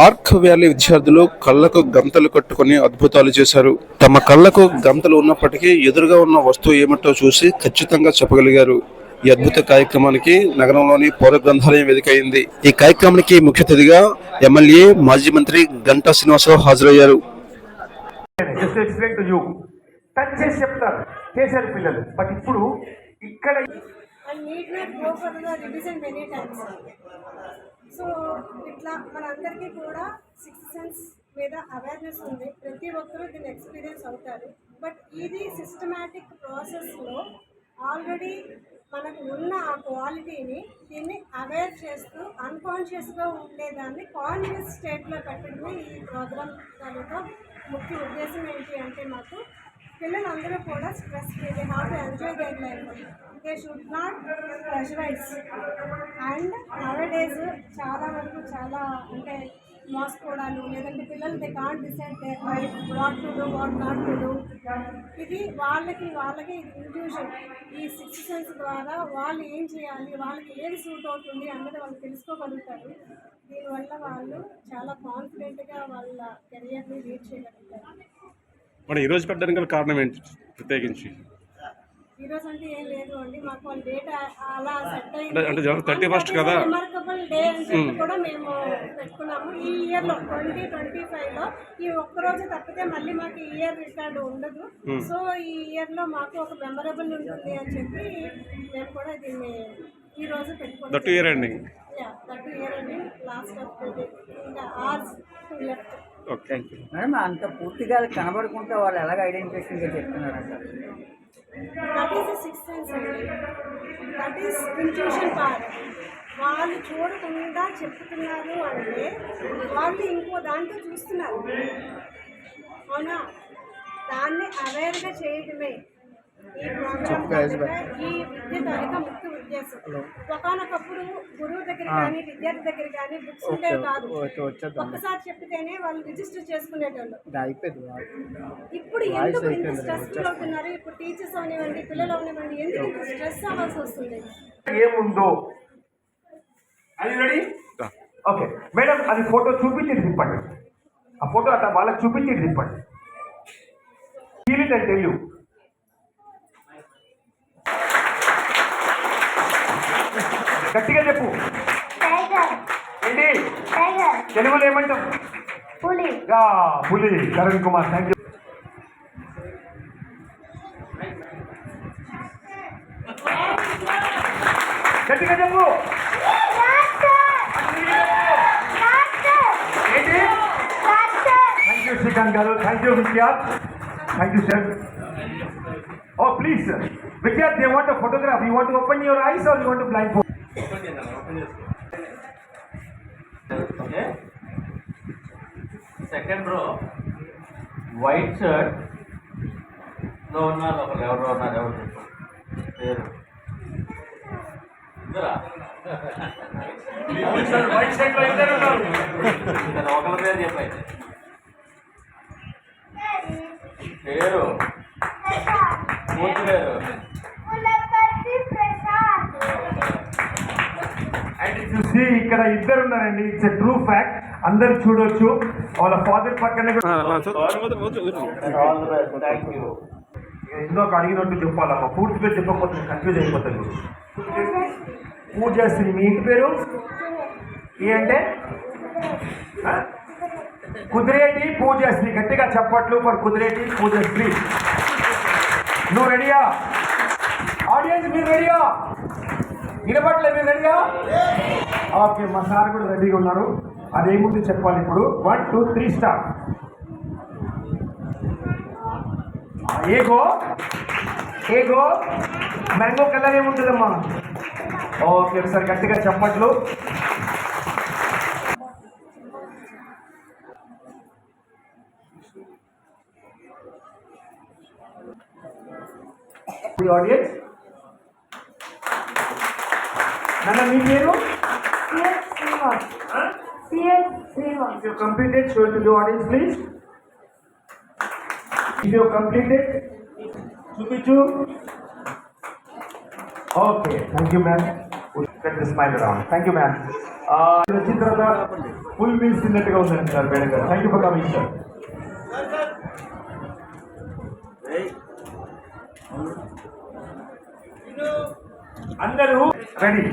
Arc valley విద్యార్థులు కళ్ళకు గంతలు కట్టుకొని అద్భుతాలు చేశారు. తమ కళ్ళకు గంతలు ఉన్నప్పటికీ ఎదురుగా ఉన్న వస్తువు ఏమిటో చూసి ఖచ్చితంగా చెప్పగలిగారు. ఈ అద్భుత కార్యక్రమానికి నగరంలోని పౌర గ్రంథాలయం వేదిక అయింది ఈ కార్యక్రమానికి ముఖ్య అతిథిగా ఎమ్మెల్యే మాజీ మంత్రి గంటా శ్రీనివాసరావు హాజరయ్యారు. Just explain to you touch చేసి చెప్తారు చేశారు పిల్లలు. బట్ ఇప్పుడు ఇక్కడ సో ఇట్లా మనందరికీ కూడా సిక్స్త్ సెన్స్ మీద అవేర్నెస్ ఉంది. ప్రతి ఒక్కరూ దీన్ని ఎక్స్పీరియన్స్ అవుతారు. బట్ ఇది సిస్టమేటిక్ ప్రాసెస్లో ఆల్రెడీ మనకు ఉన్న ఆ క్వాలిటీని దీన్ని అవేర్ చేస్తూ అన్కాన్షియస్గా ఉండేదాన్ని కాన్షియస్ స్టేట్లో పెట్టడమే ఈ ప్రోగ్రామ్ తాలూకా ముఖ్య ఉద్దేశం ఏంటి అంటే మాకు పిల్లలందరూ కూడా stress free they have to enjoy their life they should not pressurize. And nowadays చాలా వరకు చాలా అంటే మోసపోవడాలు లేదంటే పిల్లలు they can't decide their life what to do what not to do ఇది వాళ్ళకి వాళ్ళకి ఇంట్యూషన్ ఈ సిక్స్త్ సెన్స్ ద్వారా వాళ్ళు ఏం చేయాలి వాళ్ళకి ఏది సూట్ అవుతుంది అన్నది వాళ్ళు తెలుసుకోగలుగుతారు. దీనివల్ల వాళ్ళు చాలా కాన్ఫిడెంట్గా వాళ్ళ కెరియర్ని లీడ్ చేయగలుగుతారు. మరి ఈరోజు పెట్టడానికి గల కారణం ఏంటి ప్రత్యేకించి? ఈరోజు అంటే ఏం లేదు అండి మాకు వాళ్ళ డేట్ అలా సెట్ అంటే జనవరి 31st కదా? రిమార్కబుల్ డే అని చెప్పి కూడా మేము పెట్టుకున్నాము. ఈ ఇయర్లో ట్వంటీ ట్వంటీ ఈ ఒక్క రోజు తప్పితే మళ్ళీ మాకు ఈ ఇయర్ రికార్డు ఉండదు. సో ఈ ఇయర్లో మాకు ఒక మెమరబుల్ ఉంటుంది అని చెప్పి మేము కూడా దీన్ని ఈ రోజు పెట్టుకున్నాం దట్ ఇయర్ ఎండింగ్ దట్ ఇయర్ లాస్ట్ ఆఫ్ ఇంకా hours left okay thank you. Madam అంత పూర్తిగా కనబడుకుంటే వాళ్ళు ఎలాగ ఐడెంటిఫికేషన్ చెప్తున్నారు అంటారు దట్ ఈస్ సిక్స్ సెన్స్ అండి దట్ ఈస్ ఇంట్యూషన్ పవర్ వాళ్ళు చూడకుండా చెప్తున్నారు అంటే వాళ్ళు ఇంకో దాంట్లో చూస్తున్నారు. అవునా? దాన్ని అవేర్గా చేయడమే ఈ విద్య తాలూకా ముఖ్య ఉద్దేశం. ఒకనొకప్పుడు గురువు దగ్గర కానీ విద్యార్థి దగ్గర కానీ బుక్స్ ఉండేవి కాదు. ఒక్కసారి చెప్పితేనే వాళ్ళు రిజిస్టర్ చేసుకునేటోళ్ళు. అయిపోయింది ఇప్పుడు ఎందుకు ఇంత స్ట్రెస్ అవుతున్నారు ఇప్పుడు టీచర్స్ అవనివ్వండి పిల్లలు అవనివ్వండి ఎందుకు ఇంత స్ట్రెస్ అవ్వాల్సి వస్తుంది? ఏముందో? అది రెడీ ఓకే మేడం అది ఫోటో చూపించి తిప్పండి ఆ ఫోటో అట్లా వాళ్ళకి చూపించి తిప్పండి ఫీల్ ఇట్ అండ్ టెల్ గట్టిగా చెప్పు. ఏంటి? తెలుగులో ఏమంటాం పులి. పులి. కరణ్ కుమార్ థ్యాంక్ యూ గట్టిగా చెప్పు. థ్యాంక్ యూ శ్రీకాంత్ గారు. Thank you Vidyarth thank you sir oh please Vidyarth they want photograph you want open your eyes are you want blind phone okay second row. White shirt. లో ఉన్నారు ఒకరు ఎవరు ఉన్నారు ఎవరు చెప్పు. పేరు. ఇద్దరు? ఒకరి పేరు చెప్పైతే పేరు పూర్తి పేరు సీ ఇక్కడ ఇద్దరు ఉన్నారండి ఇట్స్ ఎ ట్రూ ఫ్యాక్ట్ అందరు చూడొచ్చు. వాళ్ళ ఫాదర్ పక్కనే ఇందాక అడిగినట్టు చెప్పాలమ్మా. పూర్తిగా చెప్పకపోతే కన్ఫ్యూజ్ అయిపోతారు మీరు పూజశ్రీ మీ ఇంటి పేరు? ఏ అంటే? ఆ? కుదిరేటి పూజశ్రీ గట్టిగా చెప్పట్లు ఫర్ కుదిరేటి పూజశ్రీ నువ్వు రెడీయా? ఆడియన్స్ మీరు రెడీయా? వినపట్లే మీరు రెడీయా? ఓకే మా సార్ కూడా రెడీగా ఉన్నారు. అదేముంది చెప్పాలి ఇప్పుడు? వన్ టూ త్రీ స్టార్ ఏగో ఏగో మ్యాంగో కలర్ ఏముంటుందమ్మా? ఓకే ఒకసారి గట్టిగా చెప్పట్లు. ఆడియన్స్ నన్న మీ పేరు? If you completed, show it to the audience, please. If you completed, చూపించు okay thank you ma'am smile thank you ma'am వచ్చిన తర్వాత ఫుల్ మీల్స్ తిన్నట్టుగా ఉందండి సార్ మేడం గారు thank you for coming sir అందరూ రెడీ